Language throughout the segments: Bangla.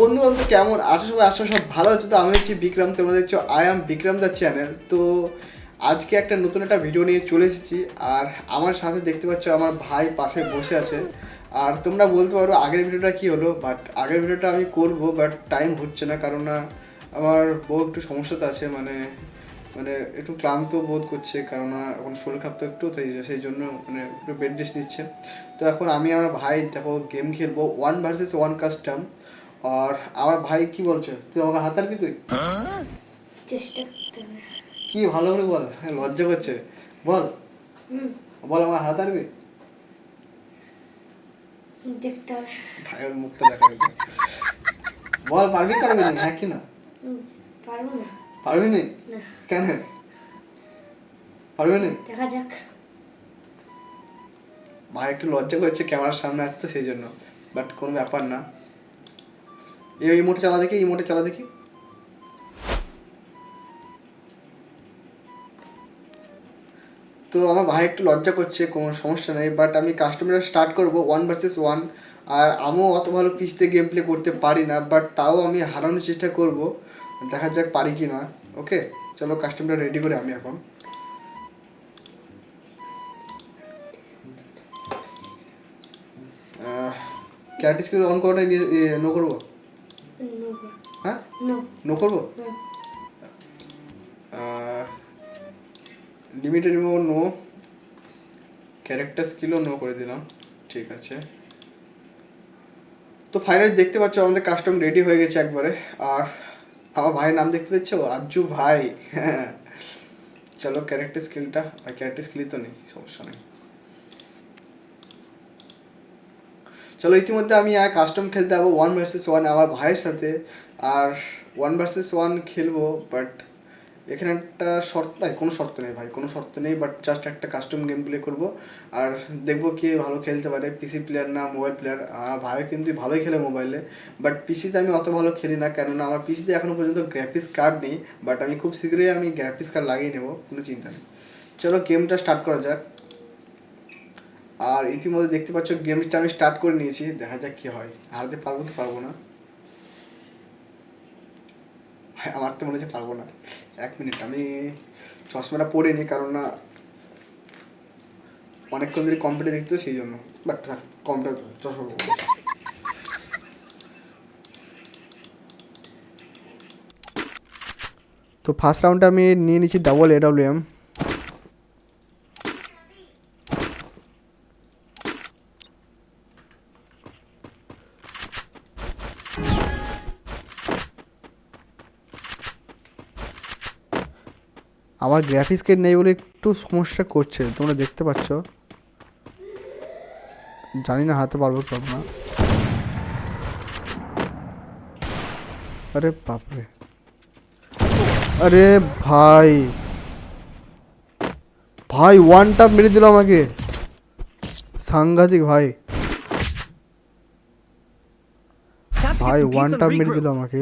বন্ধু বান্ধব কেমন? আছো সবাই আসো সব ভালো হচ্ছে তো? আমি হচ্ছি বিক্রম, তোমরা দেখছ I am Vikram the channel তো আজকে একটা নতুন একটা ভিডিও নিয়ে চলে এসেছি। আর আমার সাথে দেখতে পাচ্ছ আমার ভাই পাশে বসে আছে। আর তোমরা বলতে পারো আগের ভিডিওটা কি হলো? বাট আগের ভিডিওটা আমি করব বাট টাইম হচ্ছে না। কারণ না, আমার বউ একটু সমস্যাতে আছে মানে মানে একটু ক্লান্ত বোধ করছে। কারণ এখন শরীর খারাপ তো একটু, তাই সেই জন্য মানে একটু বেড রেস্ট নিচ্ছে। তো এখন আমি আমার ভাই, দেখো গেম খেলব। ওয়ান ভার্সেস ওয়ান কাস্টম আর আমার ভাই কি বলছে? তুই আমাকে হাতার কি তুই? চেষ্টা করতে হবে। কি ভালো করে বল হ্যাঁ, লজ্জা করছে। বল। বল আমার হাতারবি দেখতে হবে। ভাইয়ের মুখটা বল পারবি পারবি না হ্যাঁ কি না? পারব না। পারবি না। কেন? পারবি না? দেখা যাক। ভাই একটু লজ্জা করছে ক্যামেরার সামনে আসতে সেই জন্য। বাট কোনো ব্যাপার না। এই ইমোটে চালা দেখি ইমোটে চালা দেখি। তো আমার ভাই একটু লজ্জা করছে, কোনো সমস্যা নেই বাট আমি কাস্টমার স্টার্ট করব ওয়ান ভার্সেস ওয়ান আর আমিও অত ভালো পিসতে গেম প্লে করতে পারি না বাট তাও আমি হারানোর চেষ্টা করব। দেখা যাক পারি কি না ওকে চলো কাস্টমারটা রেডি করে আমি এখন। ক্যারেক্টার স্কিল অন করো না করব? হ্যাঁ? নো করব? লিমিটেড রিমোভ নো ক্যারেক্টার স্কিলও নো করে দিলাম। ঠিক আছে। তো ফাইনালি দেখতে পাচ্ছ আমাদের কাস্টম রেডি হয়ে গেছে একবারে। আর আমার ভাইয়ের নাম দেখতে পাচ্ছ আজ্জু ভাই। হ্যাঁ। চলো ক্যারেক্টার স্কিলটা আর ক্যারেক্টার স্কিলই তো নেই সমস্যা নেই। চলো, ইতিমধ্যে আমি আর কাস্টম খেলতে যাব ওয়ান ভার্সেস ওয়ান আমার ভাইয়ের সাথে। আর ওয়ান ভার্সেস ওয়ান খেলব বাট এখানে একটা শর্ত নাই কোনো শর্ত নেই, ভাই, কোনো শর্ত নেই বাট জাস্ট একটা কাস্টম গেম প্লে করব। আর দেখব কে ভালো খেলতে পারে পিসি প্লেয়ার না মোবাইল প্লেয়ার আমার ভাইও কিন্তু ভালোই খেলে মোবাইলে বাট পিসিতে আমি অত ভালো খেলি না, কেননা আমার পিসিতে এখনও পর্যন্ত গ্রাফিক্স কার্ড নেই বাট আমি খুব শীঘ্রই আমি গ্রাফিক্স কার্ড লাগিয়ে নেব, কোনো চিন্তা নেই। চলো গেমটা স্টার্ট করা যাক। আর ইতিমধ্যে দেখতে পাচ্ছ গেমটা আমি স্টার্ট করে নিয়েছি দেখা যাক কি হয়। হারতে পারব কি পারব না? ভাই, আমার তো মনে হচ্ছে পারব না। এক মিনিট আমি চশমাটা পরে নিই কারণ না অনেকক্ষণ ধরে কম্পিউটার দেখতে সেই জন্য। বাট থাক কম্পিউটার চশমা তো ফার্স্ট রাউন্ডে আমি নিয়ে নিচ্ছি ডাবল এডাব্লিউ এম আমার গ্রাফিক্স কার্ড নেই বলে একটু সমস্যা করছে তোমরা দেখতে পাচ্ছ। জানি না হাতে পারব কি না। আরে বাপরে। আরে ভাই। ভাই ওয়ান টাপ মেরে দিল আমাকে। সাংঘাতিক ভাই। ভাই ওয়ান টাপ মেরে দিল আমাকে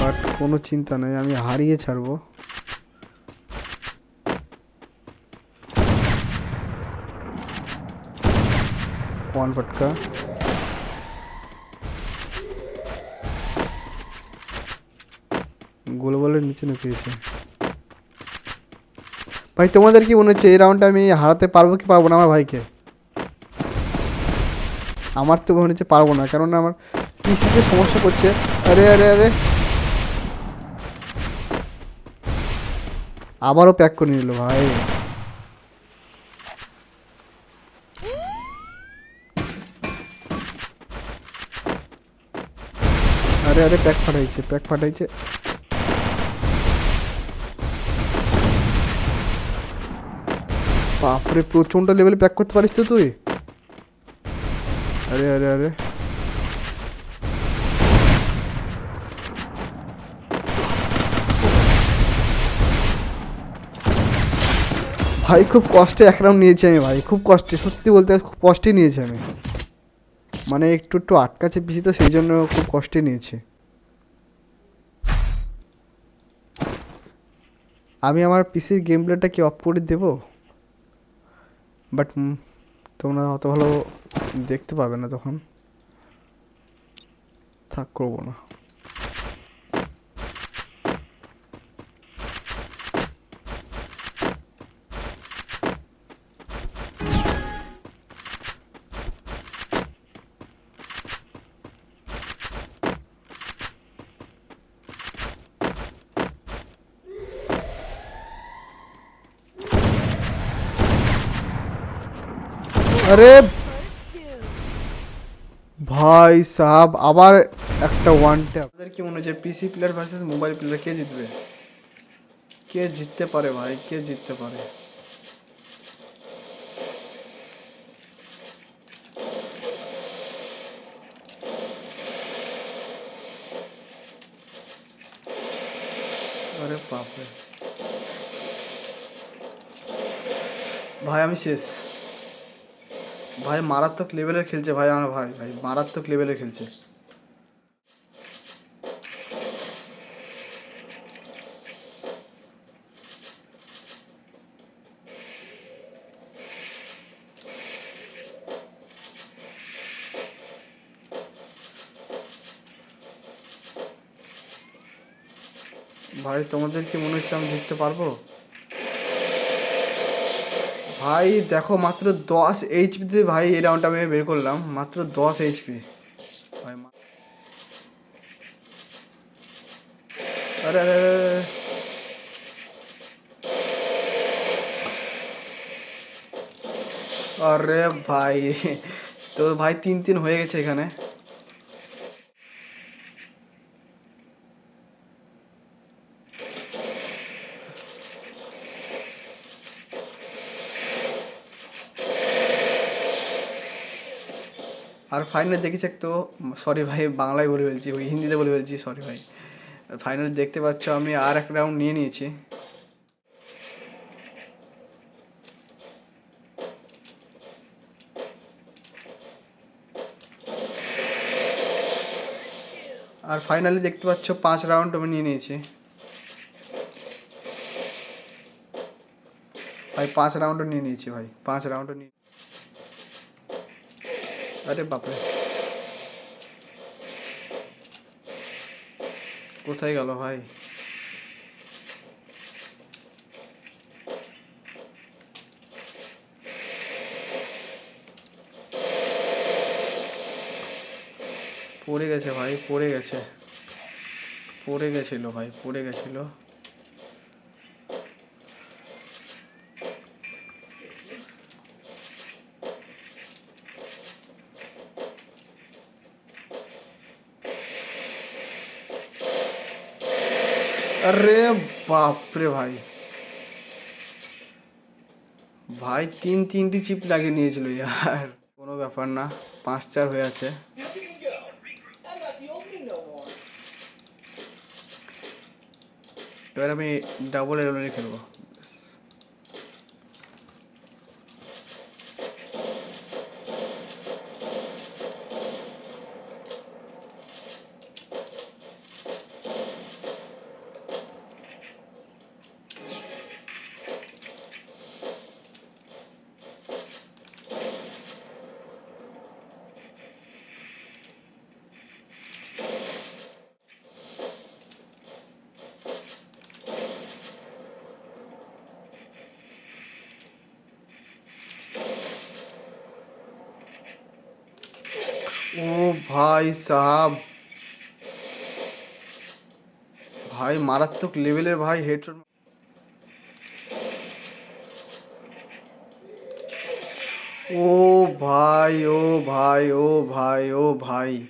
বাট কোনো চিন্তা নেই, আমি হারিয়ে ছাড়বো। ওয়ান ফটকা গোল বলের নিচে নুকিয়েছে ভাই, তোমাদের কি মনে হচ্ছে এই রাউন্ডটা আমি হারাতে পারব কি পারব না আমার ভাইকে? আমার তো মনে হচ্ছে পারব না কারণ আমার পিসিতে সমস্যা করছে। আরে আরে আরে। আবারও প্যাক করে নিল, ভাই। আরে আরে প্যাক ফাটাইছে প্যাক ফাটাইছে। বাপরে, প্রচণ্ড লেভেলে প্যাক করতে পারিস তো তুই? আরে আরে আরে। ভাই, খুব কষ্টে এক রাউন্ড নিয়েছি আমি ভাই, খুব কষ্টে, সত্যি বলতে খুব কষ্টে নিয়েছি আমি। মানে একটু একটু আটকাছে পিছিয়ে তো, সেই জন্য খুব কষ্টে নিয়েছি। আমি আমার পিসির গেম প্লেটা কি অফ করে দেবো? বাট তোমরা অত ভালো দেখতে পাবে না তখন। থাক, করব না। আরে ভাই সাহাব আবার একটা ওয়ান ট্যাপ আপনাদের কি মনে হচ্ছে PC player versus mobile player কে জিতবে কে জিততে পারে ভাই কে জিততে পারে আরে বাপরে ভাই আমি শেষ ভাই মারাত্মক লেভেলের খেলছে ভাই আমার ভাই ভাই মারাত্মক লেভেলের খেলছে। ভাই তোমাদের কি মনে হচ্ছে আমি জিততে পারব? ভাই দেখো মাত্র দশ এইচপিতে ভাই এই রাউন্ডটা আমি বের করলাম। মাত্র দশ এইচপি ভাই আরে আরে। আরে, ভাই তো ভাই তিন তিন হয়ে গেছে এখানে। আর ফাইনাল দেখেছি তো সরি ভাই, বাংলায় বলে ফেলছি, ওই হিন্দিতে বলে ফেলছি সরি ভাই। ফাইনাল দেখতে পাচ্ছ আমি আর এক রাউন্ড নিয়ে নিয়েছি। আর ফাইনালি দেখতে পাচ্ছ পাঁচ রাউন্ড আমি নিয়ে নিয়েছি। ভাই, পাঁচ রাউন্ডও নিয়ে নিয়েছি ভাই, পাঁচ রাউন্ডও নিয়ে আরে বাপরে। কোথায় গেল ভাই? পড়ে গেছে ভাই, পড়ে গেছে। পড়ে গেছিল ভাই, পড়ে গেছিল। আরে বাপরে ভাই। ভাই, তিন, তিনটি চিপ লাগিয়ে নিয়েছিল ইয়ার। কোনো ব্যাপার না, পাঁচ, চার হয়ে আছে। এবার আমি ডাবল এলোনে খেলব। ও ভাই সাহাব। ভাই, মারাত্মক লেভেলের ভাই হেডশট ও ভাই ও ভাই ও ভাই ও ভাই।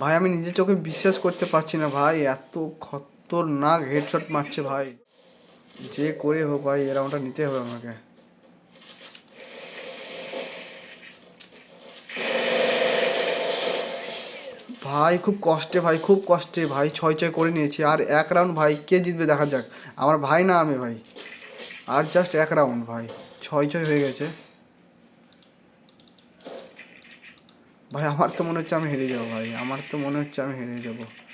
ভাই, আমি নিজের চোখে বিশ্বাস করতে পারছি না ভাই, এত খতরনাক হেডশট মারছে ভাই। যে করে হোক ভাই এ রাউন্ডটা নিতে হবে আমাকে। ভাই, খুব কষ্টে ভাই, খুব কষ্টে ভাই, ছয় ছয় করে নিয়েছি। আর এক রাউন্ড ভাই, কে জিতবে দেখা যাক। আমার ভাই না আমি ভাই। আর জাস্ট এক রাউন্ড ভাই। ছয় ছয় হয়ে গেছে। ভাই, আমার তো মনে হচ্ছে আমি হেরে যাব ভাই। আমার তো মনে হচ্ছে আমি হেরে যাব।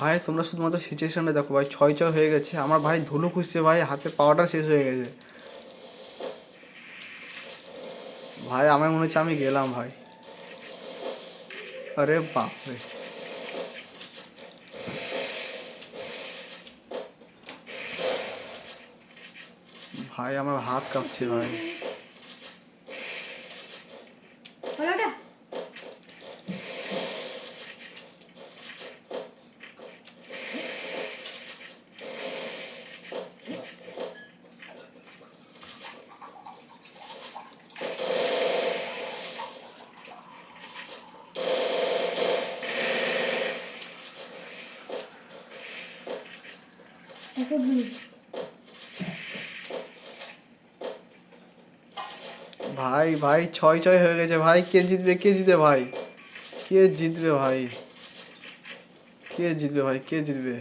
ভাই, তোমরা শুধুমাত্র সিচুয়েশনটা দেখো ভাই। ছয় ছয় হয়ে গেছে। আমার ভাই ধুলো খুঁজছে ভাই, হাতে পাওয়াটা শেষ হয়ে গেছে। ভাই, আমার মনে হচ্ছে আমি গেলাম ভাই। আরে বাপরে। ভাই, আমার হাত কাঁপছে ভাই। ভাই ভাই, ছয় ছয় হয়ে গেছে ভাই। কে জিতবে কে জিতবে ভাই? কে জিতবে ভাই? কে জিতবে ভাই? কে জিতবে?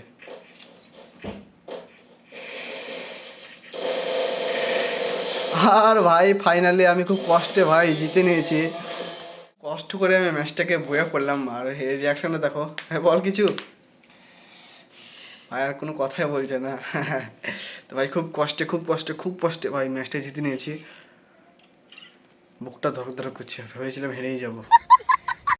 আর ভাই ফাইনালি আমি খুব কষ্টে ভাই জিতে নিয়েছি। কষ্ট করে আমি ম্যাচটাকে বয়ে করলাম। আর রিয়াকশনটা দেখো। হ্যাঁ বল কিছু? ভাই আর কোনো কথাই বলছে না। তো ভাই খুব কষ্টে খুব কষ্টে খুব কষ্টে ভাই ম্যাচটা জিতে নিয়েছি। বুকটা ধরক ধরক করছে, ভেবেছিলাম হেরেই যাব।